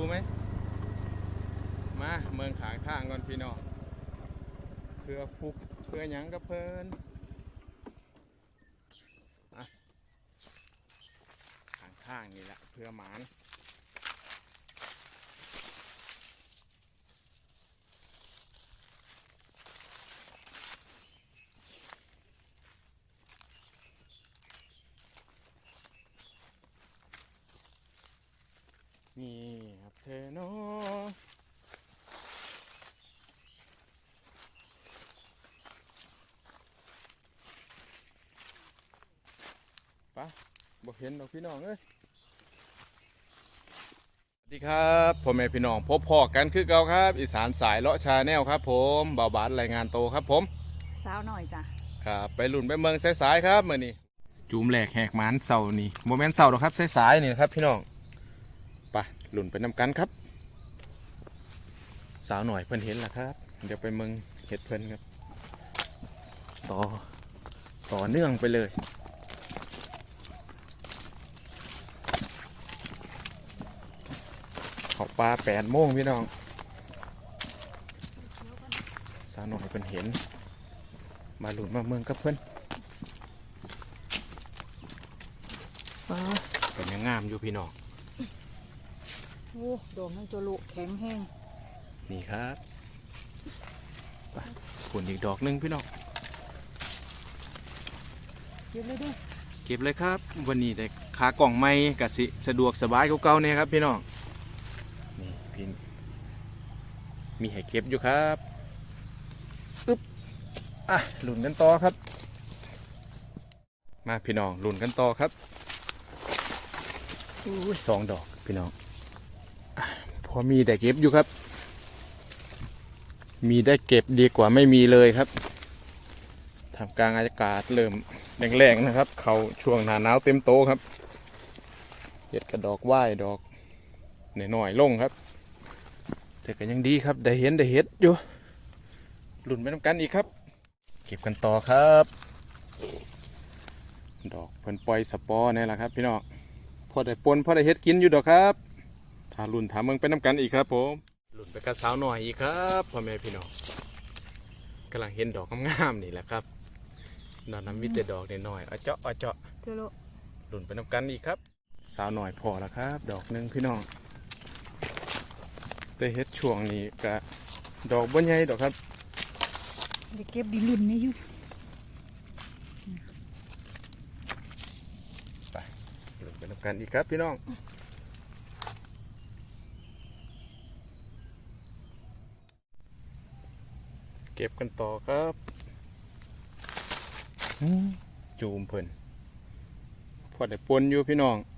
ดูไหม มาเมืองขางทางก่อนพี่น้องเพื่อฟุกเพื่อหยังกับเพิ่นอะขางทางนี่แหละเพื่อหมานครับเธอเนาะไปะบอก เห็นดอกพี่น้องเอ้ยสวัสดีครับพ่อแม่พี่น้องพบพอกันคือเก่าครับ อีสานสายเลาะชาแนลครับ ผมบ่าวบาสรายงานโตครับผมสาวหน่อยจ้ะครับไปลุ่นไปเมืองสายๆครับมื่อนี้จูมแหลกแหกหมันเสาร์นี่โมเมนต์เสาร์หรอกครับสายๆนี่นะครับพี่น้องไปลุ่นไปนำกันครับ สาวหน่อยเพิ่นเห็นแล้วครับ เดี๋ยวไปเมืองเห็ดเพิ่นครับ ต่อต่อเนื่องไปเลย เขาปลาแปดโมงพี่น้องสาวหน่อยเพิ่นเห็น มาหลุนมาเมืองกับเพื่อนเป็นยังงามอยู่พี่น้องโอ้ดอกมันจะลุแข็งแห้งนี่ครับไปผลอีกดอกหนึงพี่น้องเยอะเลยเด้วยเก็บเลยครับ วันนี้ได้ขากล่องไม้กสิสะดวกสบายเก่าๆเนี่ยครับพี่น้องนี่ พี่มีให้เก็บอยู่ครับอึ๊บอะหลุนกันต่อครับ มาพี่น้องหลุนกันต่อครับอุ้ยสองดอกพี่น้องอพอมีได้เก็บอยู่ครับ มีได้เก็บดีกว่าไม่มีเลยครับทำกลางอากาศเริ่มแรงๆนะครับ เขาช่วงหนาหนาวเต็มโตครับเห็ดกระดอกว่ายดอกหน่อยๆลงครับ แต่ก็ยังดีครับได้เห็นได้เห็ดอยู่หลุนไปน้ำกันอีกครับ เก็บกันต่อครับ ดอกเพิ่นปล่อยสปอร์นี่แหละครับ พี่น้องพอได้ปนพอได้เห็ดกินอยู่ดอกครับถ้าหลุนถามเมืองไปน้ำกันอีกครับผมหลุนไปกระสาวหน่อยอีกครับพ่อแม่พี่น้องกำลังเห็นดอกงามๆนี่แหละครับดอกน้ำมิแต่ดอกน้อยๆเอาเจาะเอาเจาะเจอลุหลุนไปน้ำกันอีกครับ สาวหน่อยพอแล้วครับ ดอกหนึ่งพี่น้อง ได้เห็ดช่วงนี้กะดอกบ่ใหญ่ดอกครับเด็กเก็บดินลุ่นนี่อยู่หลุนไปน้ำกันอีกครับพี่น้องเก็บกันต่อครับอืมจูมเพิ่นพอได้ปนอยู่พี่น้องถ้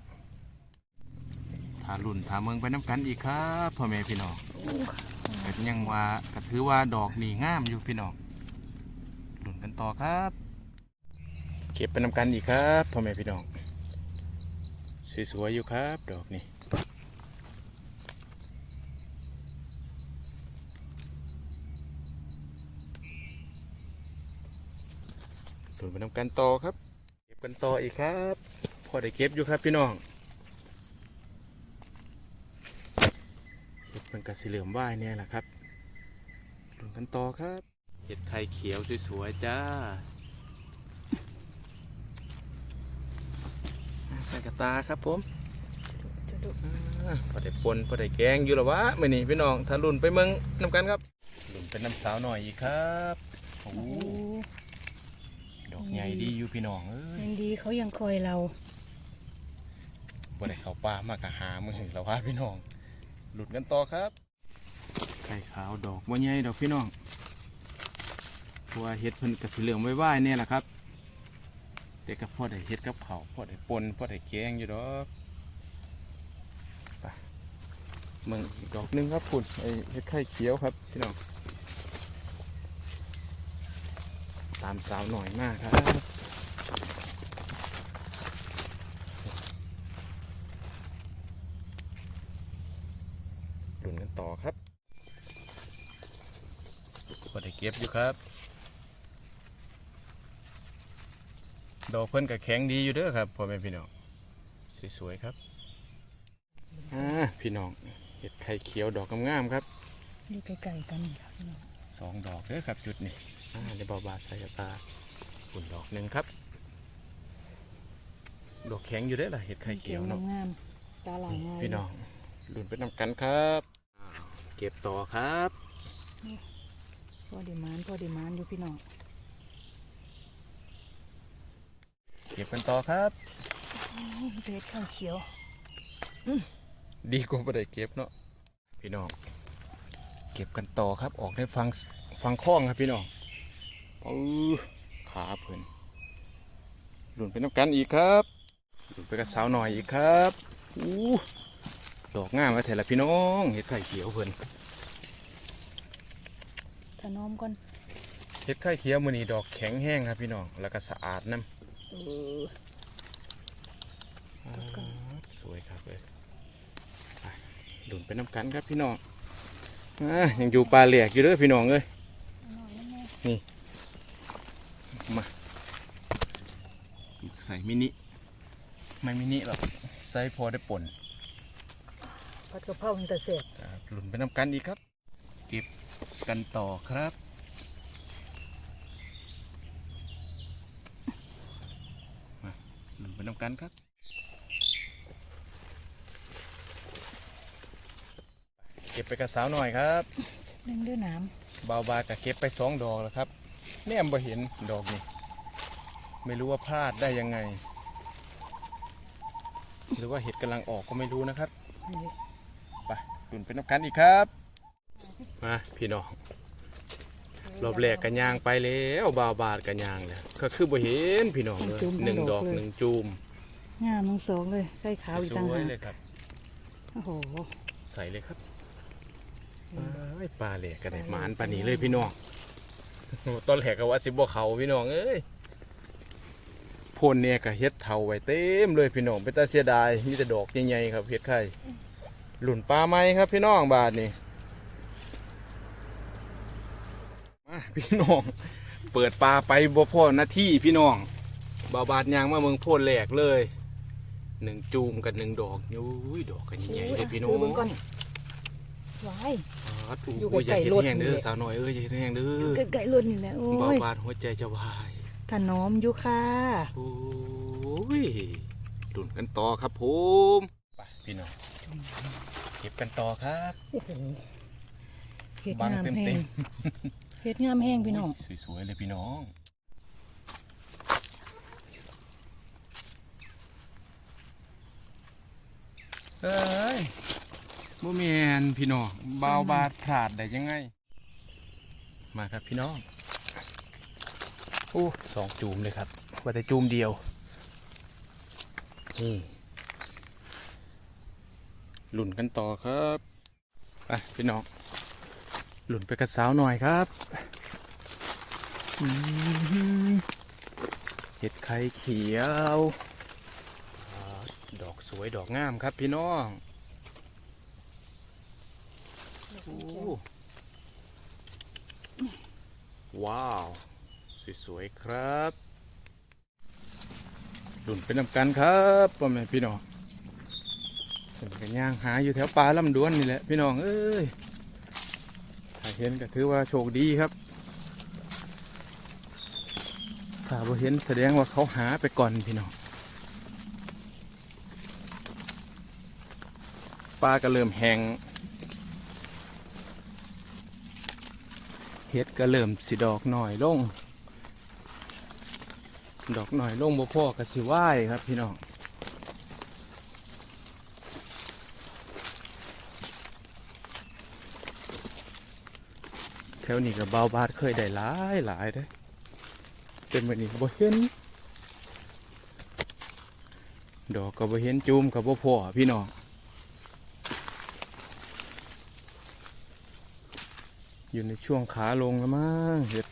าหลุนถ้าเมืองไปน้ำกันอีกครับพ่อแม่พี่น้องก็ยังว่าก็ถือว่าดอกนี่งามอยู่พี่น้องหลุนกันต่อครับ เก็บไปน้ำกันอีกครับพ่อแม่พี่น้องสวยๆอยู่ครับ ดอกนี่ถุนไปทำกันต่อครับ เก็บกันต่ออีกครับพอได้เก็บอยู่ครับพี่น้องเห็ด มันกระสีเหลือมว่ายเนี่ยแหละครับถุนกันต่อครับ เห็ดไข่เขียวสวยๆจ้าใส่กระตาครับผมเจอลุอ่าพอได้ปนพอได้แกงอยู่หรอวะมื่อนี้พี่น้องถ้ารุ่นไปเมืองน้ำกันครับรุ่นเป็นน้ำสาวหน่อยอีกครับโอ้โอ้ดอกใหญ่ดีอยู่พี่น้องเอ้ยยังดีเขายังคอยเราบ่ได้เข้าป่ามากะหามือแล้ววะพี่น้อง หลุดกันต่อครับไข่ขาวดอกบ่ใหญ่ดอกพี่น้องเพราะว่าเฮ็ดเพิ่นกระสีเหลืองไว้ไว้เนี่ยแหละครับ แต่ก็พอได้เฮ็ดกับเขาวพอได้ปนพอได้แกงอยู่ดอกไปมึงอีกดอกหนึงครับคุณไอ้เฮ็ดไข่เขียวครับพี่น้องตามสาวหน่อยมากครับ ดุนกันต่อครับพอได้เก็บอยู่ครับ ดอกเพิ่นกับแข็งดีอยู่เด้อครับพ่อแม่พี่น้องสวยๆครับอ่าพี่น้องเห็ดไข่เขียวดอกงามๆครับอยู่ใกล้ๆกันนี่ค่ะพี่น้องสองดอกเด้อครับจุดนี้อ่าในบ่อบาใส่ปลาหุ่นดอกหนึ่งครับ ดอกแข็งอยู่ได้อล่ะเห็ดไข่เขียวเนาะงามๆตาหลางง่ายพี่น้องลุ้นไปนำกันครับอ้าว เก็บต่อครับพอดีมานพอดีมานอยู่พี่น้องเก็บกันต่อครับเพชรข้าวเขียวดีกว่าไม่ได้เก็บเนาะพี่น้องเก็บกันต่อครับออกได้ฟังฟังคล้องครับพี่น้องเออขาเพิ่นลุ้นไปนำกันอีกครับลุ้นไปกับสาวหน่อยอีกครับอู้ ดอกงามมาแต่ละพี่น้องเห็ดไข่เขียวเพิ่นถนอมก่อนเห็ดไข่เขียวมือนี้ดอกแข็งแห้งครับพี่น้องแล้วก็สะอาดน้ำเออตัดก่อนสวยครับเลยไปดุนไปน้ำกันครับพี่น้องอ่ายังอยู่ปลาเหลียกอยู่เด้อพี่น้องเอ้ยน้อยนั่นแน่มาใส่มินิไม่มินิหรอกใส่พอได้ป่น ผัดกะเพรามันแต่เสร็จอ่าหลุนไปน้ำกันอีกครับ เก็บกันต่อครับ มาหลุนไปน้ำกันครับเก็บไปกับสาวหน่อยครับเล่นด้วยน้เบาบากับเก็บไปสองดอกแล้วครับแนี่ยบ่เห็นดอกนี้ไม่รู้ว่าพลาดได้ยังไง หรือว่าเห็ดกำลังออกก็ไม่รู้นะครับำนี่ ไปดุนเป็นน้ำกันอีกครับ มาพี่น้องรอบแรกกันยางไปแล้วบาวบาดกันยางแล้วก็คือบ่เห็นพี่น้องเลยหนึ่งดอกหนึ่งจูมงามทั้งสองเลยใกล้ขาวอีกสต่างวยหากเลยครับ โอ้โหใส่เลยครับอ้ายปลาแหลกกันได้หมานปลาหนีเลยพี่น้องตอนแหลกก็ว่าสิบ่เขาพี่น้องเอ้ยพ่นเนี่ยก็เฮ็ดเท่าไว้เต็มเลยพี่น้องเป็นตาเสียดายมีแต่ดอกใหญ่ๆครับเฮ็ดไข่ หลุนปลาไหมครับพี่น้องบาทนี่มาพี่น้อง เปิดปลาไปบ่พอนาทีพี่น้องบาบาดยางมาเมืองโพ่นแหลกเลยหนึ่งจูมกับหนึ่งดอกอุ้ยดอกกันใหญ่ๆเลยพี่น้องดูเบิ่งก่อนว้ายอ๋อถูกอยู่โอ้ยอย่าใกล้เห็ดๆรถแห้งเด้อนี่สาวหน่อยเอ้ยอย่าเห็ดแห้งเด้อยู่อใกล้ๆรถนี่แหละโอ้เบายบาดหัวใจจะวายถนอมอยู่ค่ะโอ้ยดุนกันต่อครับผมไปพี่น้อง เก็บกันต่อครับโอ้โหเฮ็ดบังงามเต็มแห้เต็งมเฮ็ดงามแห้งพี่น้อง สวยๆเลยพี่น้องเอ้ยบ่แมนพี่น้องเบาวบาดพลาดได้ยังไง มาครับพี่น้องโอ้สองจูมเลยครับ ว่าแต่จูมเดียวนี่ หลุนกันต่อครับไปพี่น้องหลุนไปกับสาวหน่อยครับเห็ดไข่เขียวอดอกสวยดอกงามครับพี่น้องว้าว สวยๆครับหลุนไปนำกันครับพ่อแม่พี่น้อง กันย่างหาอยู่แถวป่าลำดวนนี่แหละพี่น้องเอ้ยถ้าเห็นก็ถือว่าโชคดีครับถ้าบ่เห็นแสดงว่าเขาหาไปก่อนพี่น้องปลาก็เริ่มแห้งเห็ดก็เริ่มสิดอกหน่อยลง ดอกหน่อยลงบ่พ่อก็สิไหวครับพี่น้อง แถวนี้ก็เบาบาดเคยได้หลายหลายเด้เป็นวันนี้บ่เห็น ดอกก็บ่เห็นจูมก็บ่พ่อพี่น้องอยู่ในช่วงขาลงแล้วมั้งเห็ด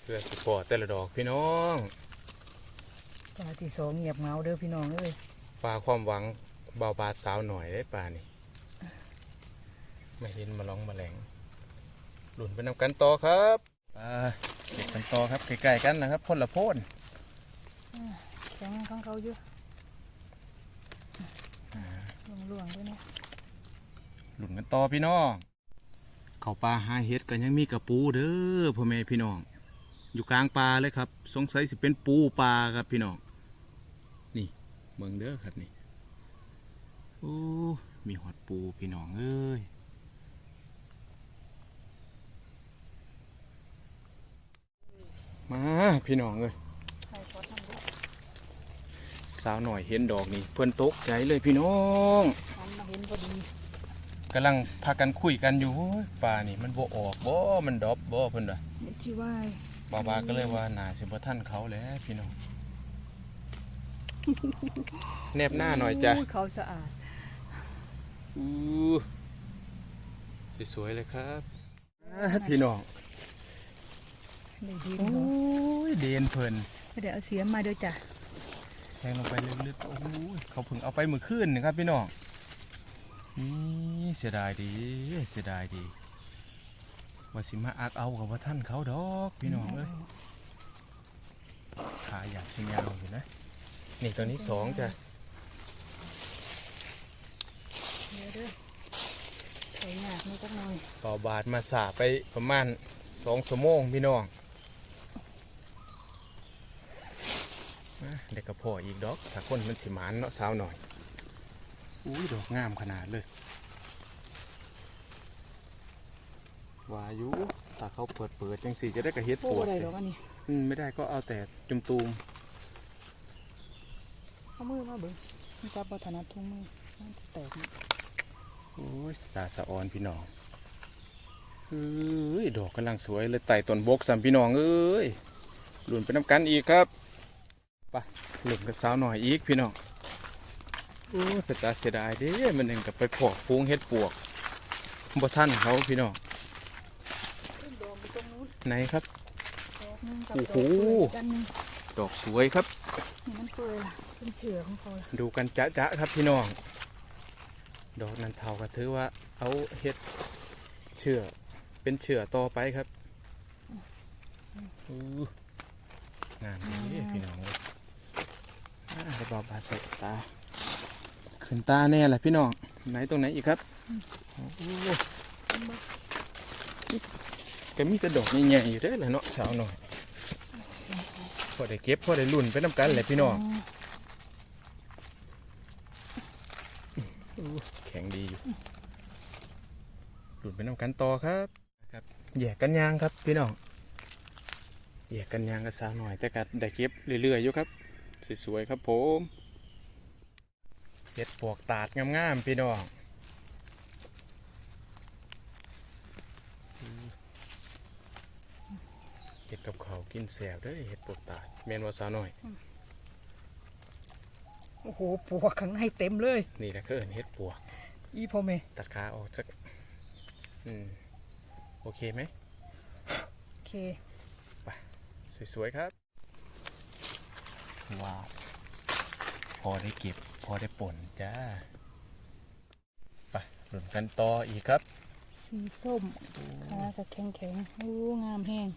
เพื่อสปอร์ตแต่ละดอกพี่น้องปลาที่สองเงียบเงาเด้อพี่น้องเอ้ย ปลาความหวังเบาบาดสาวหน่อยได้ปลานี่ไม่เห็นมาลองมาแหลงหลุนไปนำกันต่อครับปลาเก็บกันต่อครับใกล้ๆกันนะครับคนละโพนแข็งของเขาอยู่หลวงๆด้วยเนี่ยหลุนกันต่อพี่น้องเขาป่าหาเห็ดกันยังมีกระปูเด้อพ่อแม่พี่น้อง อยู่กลางป่าเลยครับ สงสัยสิเป็นปูปลาครับพี่น้องนี่ เมืองเด้อครับนี่โอ้มีหอดปูพี่น้องเอ้ยมาพี่น้องเอ้ยใครขอทำด้วยสาวหน่อยเห็นดอกนี่เพื่อนตกใจเลยพี่น้องหันมาเห็นพอดีกำลังพากันคุยกันอยู่โอ้ยป่านี่มันบ่ออกบ่ มันดอบบ่เพิ่นว่าเห็นชื่อว่าบาบาก็เลยว่าน่าสิบ่ทันเขาแหล้วพี่น้อง แนบหน้าหน่อยจ้ะโเขาสะอาดอู้สวยๆเลยครับอ่าพี่น้องได้ดีโอ้เนาะยเดนเพิ่นเดี๋ยวเอาเสียมมาเด้อจ้ะแทงลงไปลึกๆโอ้ยเขาเพิ่งเอาไปมื้อคืนนี่ครับพี่น้องนี่เสียดายดีเสียดายดีว่าสิมาอักเอากับว่าท่านเขาดอก พี่น้องเอ้ยขาอยากชิ้นยาวอยู่นะ นี่ตัวนี้สองจ้ะเดี๋ยวเด้อใส่หยาดนี่จักหน่อยต่อบาทมาสาไปประมาณสองชั่วโมงพี่น้องนะเด็กกระพออีกดอกถ้าคนมันสิหมานเนาะสาวหน่อยอุ้ยดอกงามขนาดเลยวาอยุถ้าเขาเปิดเปิดจังสีจะได้กระเฮ็ดโอ้ปวดได้ดอกอันนี้อืมไม่ได้ก็เอาแต่จุมตูม เอามือมาเบิ่งมันจับบ่ถนัดทุ่งมือมันแตกนี่โอ้ยตาสะออนพี่น้องเอ้ยดอกกำลังสวยเลยไต่ต้นบกสามพี่น้องเอ้ยหลุนไปน้ำกันอีกครับไปหลุนกับสาวหน่อยอีกพี่น้องโอ้ยเป็นตาเสียดายเด้มันหนึ่งกับไปพอกฟูงเฮ็ดปวกบ่ท่านเขาพี่น้องดอกอยู่ตรงนู้นไหนครับดอกหนึงกับโอ้ดโหอกเปื่อยกันหนึงดอกสวยครับนี่ มันเปื่อยล่ะเป็นเฉือของเขาล่ะดูกันจะจะครับพี่น้อง ดอกนันเทาก็ถือว่าเอาเฮ็ดเชื่อเป็นเชื่อต่อไปครับงามนี้พี่น้องเลยอ่าระบาบาใส่ตา ขึ้นตาแน่แหละพี่น้อง ไหนตรงไหนอีกครับก็มีแต่ดอกใหญ่ๆอยู่เด้อแหละเนาะสาวหน่อย อได้เก็บพอได้ลุ่นไปน้ำกันแหละพี่น้องแข็งดีอยู่ลุดไปน้ำกันต่อครับครับแยกกันยางครับพี่น้องแยกกันยางกับสาหน่อย แต่กัดได้เก็บเรื่อยๆอยู่ครับ สวยๆครับผมเห็ดปวกตาดงามๆพี่น้อง เห็ดกับเขาวกินแสบเด้อเห็ดปวกตาดแมนว่าสาวหน่อย โอ้โหปวกข้างในเต็มเลย นี่แหละคือเห็ดปวก อีพ่อแม่ตัดขาออกสักอืมโอเคไหมโอเคสวยๆครับ ว้าว พอได้เก็บ พอได้ป่นจ้า ไปหลุนกันต่ออีกครับ สีส้มขาก็แข็งแข็งๆโอ้งามแห้ง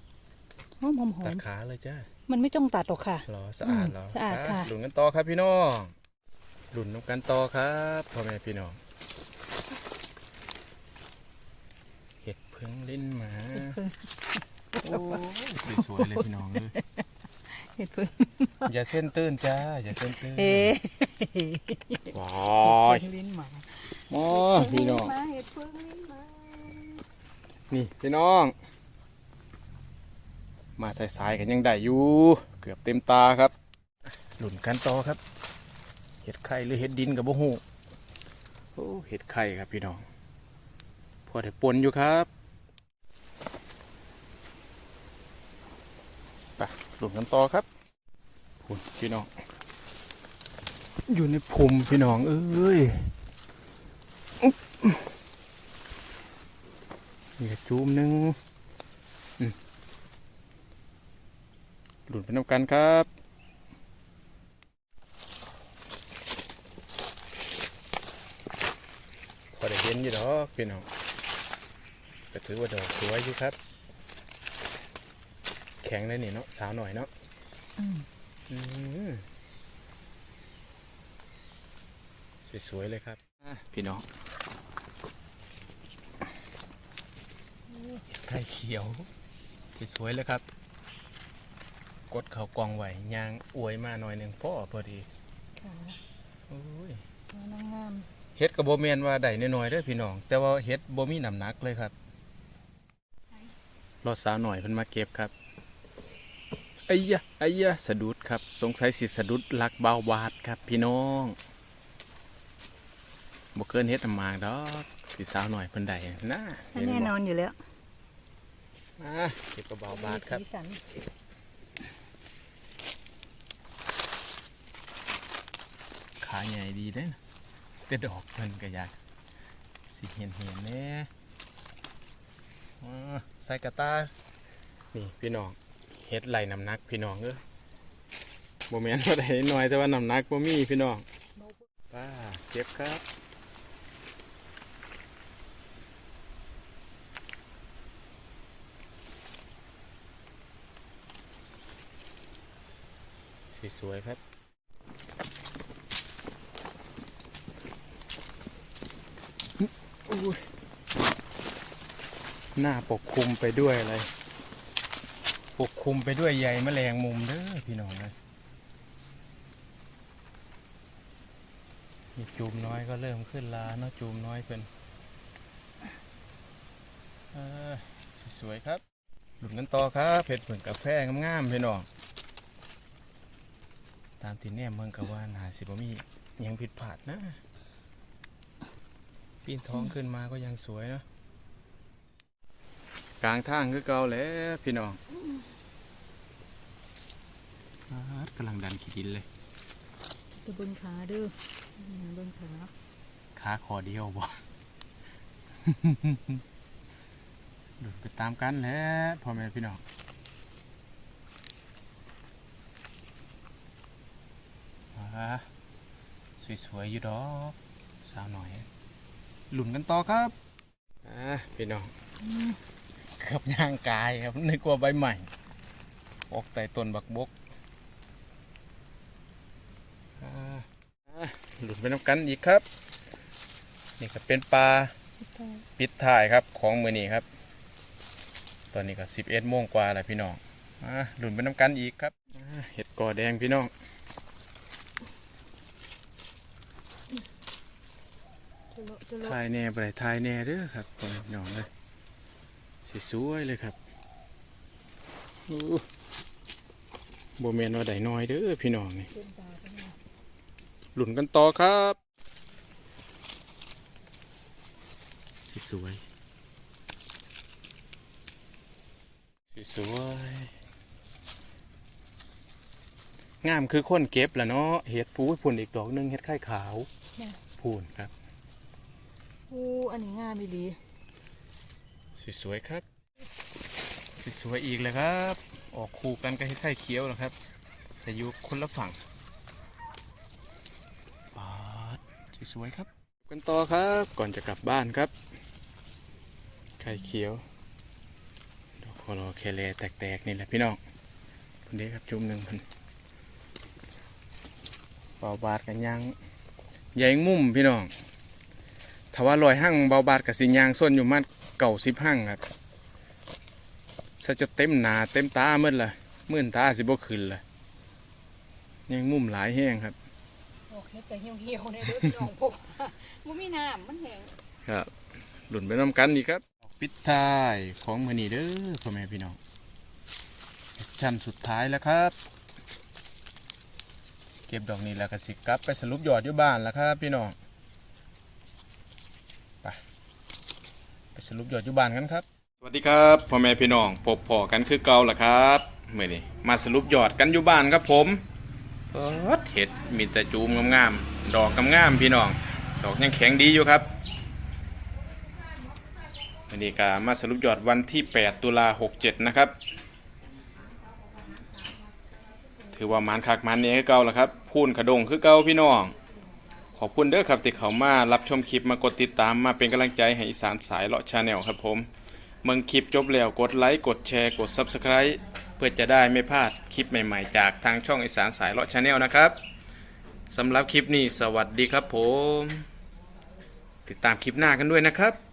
หอมหอมหอตัดมขาเลยจ้ามันไม่ต้องตัดหรอกค่ะรอสะอาดอืมรอสะอาดไปค่ะ หลุนกันต่อครับพี่น้องหลุนกันต่อครับพ่อแม่พี่น้องเห็ดพึ่งลิ้นหมาโอ้ยสวยๆเลยพี่น้องเลยเห็ดพึ่งอย่าเส้นตื้นจ้าอย่าเส้นตื้นเอ๊ว้าะยลิ้นหมาอ๋อพี่น้องมาเห็ดพึ่งลิ้นหมานี่พี่น้อง มาสายๆกันยังได้อยู่ เกือบเต็มตาครับ หลุนกันต่อครับ เห็ดไข่หรือเห็ดดินกับบ่หูโอ้เห็ดไข่ครับพี่น้อง พอได้ปนอยู่ครับไปหลุนกันต่อครับพุ่นพี่น้อง อยู่ในภูมิพี่น้อง เอ้ยอุ๊บนี่ก็จูมหนึ่งอืม หลุนไปน้ำกันครับพอได้เห็นอยู่ดอกพี่น้องก็ถือว่าดอกสวยอยู่ครับ แข็งเลยนี่เนาะสาวหน่อยเนาะอืมออืมสวยๆเลยครับอะพี่น้องไข่เขียวสวยๆเลยครับ กดเขากองไหวยางอวยมาหน่อยหนึ่งพ่อพอดีค่ะโอ้ยนางงามเฮ็ดกับโบเมนว่าได้น้อยๆเด้อพี่น้อง แต่ว่าเฮ็ดโบมีน้ำหนักเลยครับรอสาวหน่อยเพิ่นมาเก็บครับไอ้ยะไอ้ยะสะดุดครับ สงสัยสิสะดุดลักเบาบาดครับ พี่น้องบ่เกินเฮ็ดน้ำหมากดอกสิสาวหน่อยเพิ่นได้นะเห็แน่บ่นอนอยู่แล้วอะเก็บกระเบาบาดครับ สีสัน ขาใหญ่ดีเด้นะแต่ดอกเพิ่นก็อยาก สิเห็นเห็นแหน่อ่าใส่กระตา นี่พี่น้องเฮ็ดไหลน้ำหนักพี่น้องเอ้ยบ่แม่นว่าได้น้อยแต่ว่าน้ำหนักบ่มีพี่น้องป้าเก็บครับสวยๆครับ อุ้ย หน้าปกคลุมไปด้วยอะไร ปกคลุมไปด้วยใยแมลงมุมเด้อพี่น้องเลยมีจูมน้อยก็เริ่มขึ้นลาเนาะจูมน้อยเป็นเออสวยครับหลุดกันต่อครับเผ็ดเหมือนกาแฟงามๆพี่น้องตามที่แน่เมืองกับว่านาสิบมีหยังผิดพลาดนะปีนท้องขึ้นมาก็ยังสวยเนอะ กลางทางคือเก่าแหล้วพี่น้องอาดกำลังดันขีดินเลยตัวบนขาเด้ออืมบนขาขาคอเดียวบ่ดูดไปตามกันแหล้วพ่อแม่พี่น้องอ่าสวยๆอยู่ดอกสาวหน่อยหลุมกันต่อครับอ่าพี่น้อง เกือบย่างกายครับนึกว่าใบใหม่ออกแต่ต้นบักบกอ่าอ่าหลุดไปน้ำกันอีกครับ นี่ก็เป็นปลาปิดท้ายครับของมือนี้ครับ ตอนนี้ก็สิบเอ็ดโมงกว่าแล้วพี่น้องอ่าหลุดไปน้ำกันอีกครับอ่าเห็ดก่อแดงพี่น้องจะโละจะโละทายแน่ไปทายแน่เด้อครับพ่อแม่พี่น้องเลย สวยๆเลยครับอู้โบเมนว่าได้น้อยเด้อพี่น้องนี่เต็มตาไปหน่อยหลุนกันต่อครับสวยๆสวยๆงามคือคนเก็บแหละเนาะเห็ดปูผุนอีกดอกหนึงเห็ดไข่ขาวเนี่ยพูนครับอู้อันนี้งามดี สวยๆครับสวยๆอีกเลยครับ ออกคู่กันก็ให้ไข่เขียวนะครับ แต่อยู่คนละฝั่งปาดสวยๆครับ กันต่อครับก่อนจะกลับบ้านครับไข่เขียวดอกคอรอแคเลแตกๆนี่แหละพี่น้องคนนี้ครับจุ่มหนึ่งพันเบาบาดกันยังใหญ่งุ่มพี่น้องถ้าว่าลอยหั่งเบาบาดกับสิยางส้นอยู่มัน เก่าสิบหั่งครับซะจะเต็มหนาเต็มตาเมื่อละมื่นตาสิบ่ขึ้นละยังงุ่มหลายแห้งครับๆโอเคแต่เหี่ยวเหี่ยวๆเนี่ยเด้อพี่น้องพวกมันมีน้ำมันแห้งครับหลุนไปน้ำกันอีกครับ ปิดท้ายของมือนีเด้อพ่อแม่พี่น้องชั้นสุดท้ายแล้วครับ เก็บดอกนี้แล้วก็สิกลับไปสรุปยอดอยู่บ้านแล้วครับพี่น้องไป ไปสรุปยอดยู่บ้านกันครับสวัสดีครับพ่อแม่พี่น้องพบพอกันคือเก่าล่ะครับเมื่อนี้มาสรุปยอดกันอยู่บ้านครับผมเปิดเห็ดมีแต่จูมงามๆดอกงามๆพี่น้อง ดอกยังแข็งดีอยู่ครับวันนี้ก็มาสรุปยอดวันที่ 8 ตุลา67 นะครับ ถือว่ามันคักมันเนี่ยคือเก่าแล้วครับ พูนขะดงคือเก่าพี่น้อง ขอบคุณเด้อครับที่เขามารับชมคลิปมากดติดตามมาเป็นกำลังใจให้อีสานสายเลาะชาแนลครับผมเมื่อคลิปจบแล้วกดไลค์กดแชร์กด Subscribe เพื่อจะได้ไม่พลาดคลิปใหม่ๆ จากทางช่องอีสานสายเลาะชาแนลนะครับสำหรับคลิปนี้สวัสดีครับผม ติดตามคลิปหน้ากันด้วยนะครับ